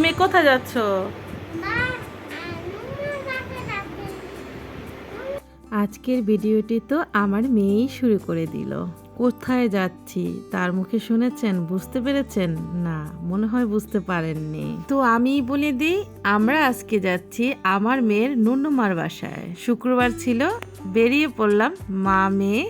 তুমি কোথায় যাচ্ছ? আজকের ভিডিওটি তো আমার মেয়েই শুরু করে দিল। কোথায় যাচ্ছি? তার মুখে শুনেছেন, বুঝতে পেরেছেন? না, মনে হয় বুঝতে পারেননি। তো আমি বলে দিই, আমরা আজকে যাচ্ছি আমার মেয়ের নুন্নুমার বাসায়। শুক্রবার ছিল বেরিয়ে পড়লাম মা মেয়ে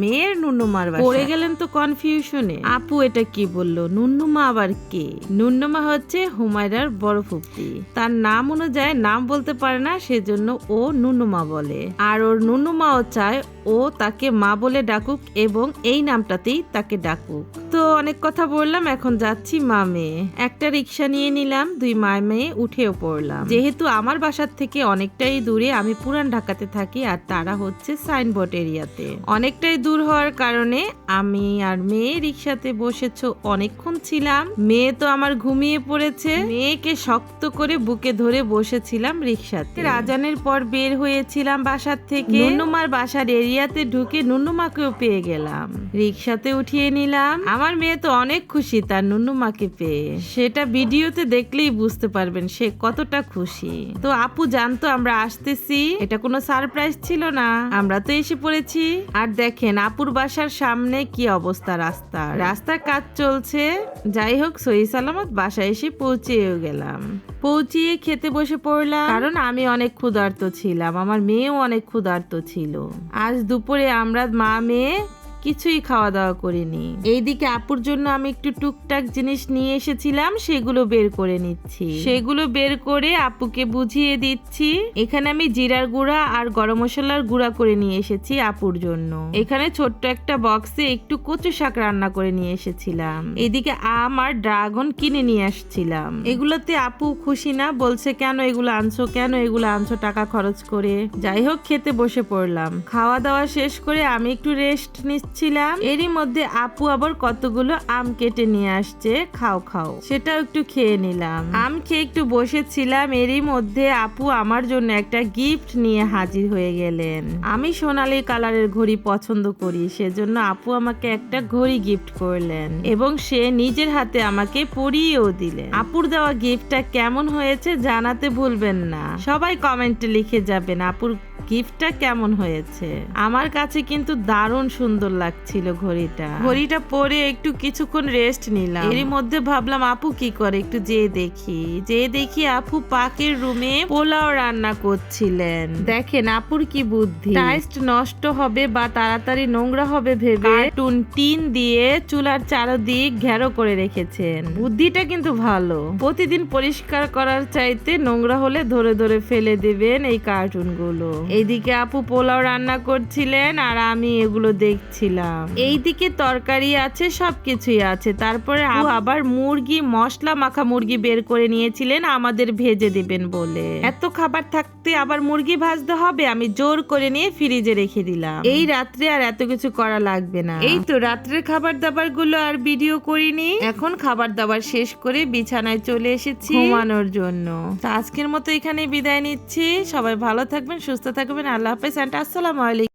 মেয়ের নুন্নুমার পড়ে গেলেন তো কনফিউশনে আপু এটা কি বলল? নুন্নুমা আবার কে? নুন্নুমা হচ্ছে হুমায়রার বড় ফুপি। তার নাম অনুযায়ী নাম বলতে পারে না সেজন্য ও নুন্নুমা বলে। আর ওর নুন্নুমাও চায় ও তাকে মা বলে ডাকুক এবং এই নামটাতেই তাকে ডাকুক। তো অনেক কথা বললাম এখন যাচ্ছি মা মেয়ে। একটা রিক্সা নিয়ে নিলাম দুই মা মেয়ে উঠেও পড়লাম। যেহেতু আমার বাসার থেকে অনেকটাই দূরে আমি পুরান ঢাকাতে থাকি আর তারা হচ্ছে সাইনবোর্ড এরিয়াতে। অনেকটাই দূর হওয়ার কারণে আমি আর মেয়ে রিক্সাতে বসেছ অনেকক্ষণ ছিলাম। মেয়ে তো আমার ঘুমিয়ে পড়েছে। মেয়েকে শক্ত করে বুকে ধরে বসেছিলাম রিক্সাতে রাজানের পর বের হয়েছিলাম বাসার থেকে। নুন্নুমার বাসার এরিয়াতে ঢুকে নুন্নুমাকেও পেয়ে গেলাম। রিক্সাতে উঠিয়ে নিলাম। আমার মেয়ে তো অনেক খুশি তার নুন্নুমাকে পেয়ে। সেটা ভিডিওতে দেখলেই বুঝতে পারবেন সে কতটা খুশি। তো আপু জানতো আমরা আসতেছি। এটা কোনো সারপ্রাইজ ছিল না। আমরা তো এসে পড়েছি। আর দেখেন, আপুর বাসার সামনে কি অবস্থা রাস্তা। রাস্তার কাজ চলছে। যাই হোক, সহি সালামত, বাসায় এসে পৌঁছেও গেলাম। পৌঁছিয়ে খেতে বসে পড়লাম। কারণ আমি অনেক ক্ষুধার্ত ছিলাম। আমার মেয়েও অনেক ক্ষুধার্ত ছিল। আজ দুপুরে আমরা মা মেয়ে কিছুই খাওয়া দাওয়া করিনি। এইদিকে আপুর জন্য আমি একটু টুকটাক জিনিস নিয়ে এসেছিলাম, সেগুলো বের করে নিচ্ছি। সেগুলো বের করে আপুকে বুঝিয়ে দিচ্ছি, এখানে আমি জিরার গুঁড়া আর গরম মশলার গুঁড়া করে নিয়ে এসেছি আপুর জন্য। এখানে ছোট্ট একটা বক্সে একটু কচু শাক রান্না করে নিয়ে এসেছিলাম। এদিকে আম আর ড্রাগন কিনে নিয়ে আসছিলাম। এগুলোতে আপু খুশি না, বলছে, কেন এগুলো আনছো? কেন এগুলো আনছো টাকা খরচ করে? যাই হোক, খেতে বসে পড়লাম। খাওয়া দাওয়া শেষ করে আমি একটু রেস্ট নিচ্ছিলাম এরই মধ্যে আপু আবার কতগুলো আম কেটে নিয়ে আসছে, খাও খাও। সেটাও একটু খেয়ে নিলাম। আম খেয়ে একটু বসেছিলাম, এরই মধ্যে আপু আমার জন্য একটা গিফট নিয়ে হাজির হয়ে গেলেন। আমি সোনালী কালারের ঘড়ি পছন্দ করি, সেজন্য আপু আমাকে একটা ঘড়ি গিফট করলেন এবং সে নিজের হাতে আমাকে পরিয়েও দিলেন। আপুর দেওয়া গিফটটা কেমন হয়েছে জানাতে ভুলবেন না। সবাই কমেন্টে লিখে যাবেন, আপুর গিফটটা কেমন হয়েছে। আমার কাছে কিন্তু দারুণ সুন্দর লাগছিল ঘড়িটা। ঘড়িটা পরে একটু কিছুক্ষণ রেস্ট নিলাম। এরই মধ্যে ভাবলাম আপু কি করে? একটু যেয়ে দেখি। যেয়ে দেখি আপু পাকের রুমে পোলাও রান্না করছিলেন। দেখেন আপুর কি বুদ্ধি। টাইস্ট নষ্ট হবে বা তাড়াতাড়ি নোংরা হবে ভেবে কার্টুন টিন দিয়ে চুলার চারদিক ঘেরো করে রেখেছেন। বুদ্ধিটা কিন্তু ভালো। প্রতিদিন পরিষ্কার করার চাইতে নোংরা হলে ধরে ধরে ফেলে দেবেন এই কার্টুনগুলো। এইদিকে আপু পোলাও রান্না করছিলেন আর আমি এগুলো দেখছিলাম এইদিকে তরকারি আছে, সবকিছুই আছে। তারপরে আবার মুরগি, মশলা মাখা মুরগি বের করে নিয়েছিলেন, আমাদের ভেজে দিবেন বলে। এত খাবার থাকতে আবার মুরগি ভাজতে হবে? আমি জোর করে নিয়ে ফ্রিজে রেখে দিলাম। এই রাত্রে আর এত কিছু করা লাগবে না। এই তো রাত্রের খাবার দাবারগুলো আর ভিডিও করিনি। এখন খাবার দাবার শেষ করে বিছানায় চলে এসেছি। ঘুমানোর জন্য। আজকের মতো এখানে বিদায় নিচ্ছি। সবাই ভালো থাকবেন, সুস্থ থাকবেন। আল্লাহ হাফেজ। আসসালামু আলাইকুম।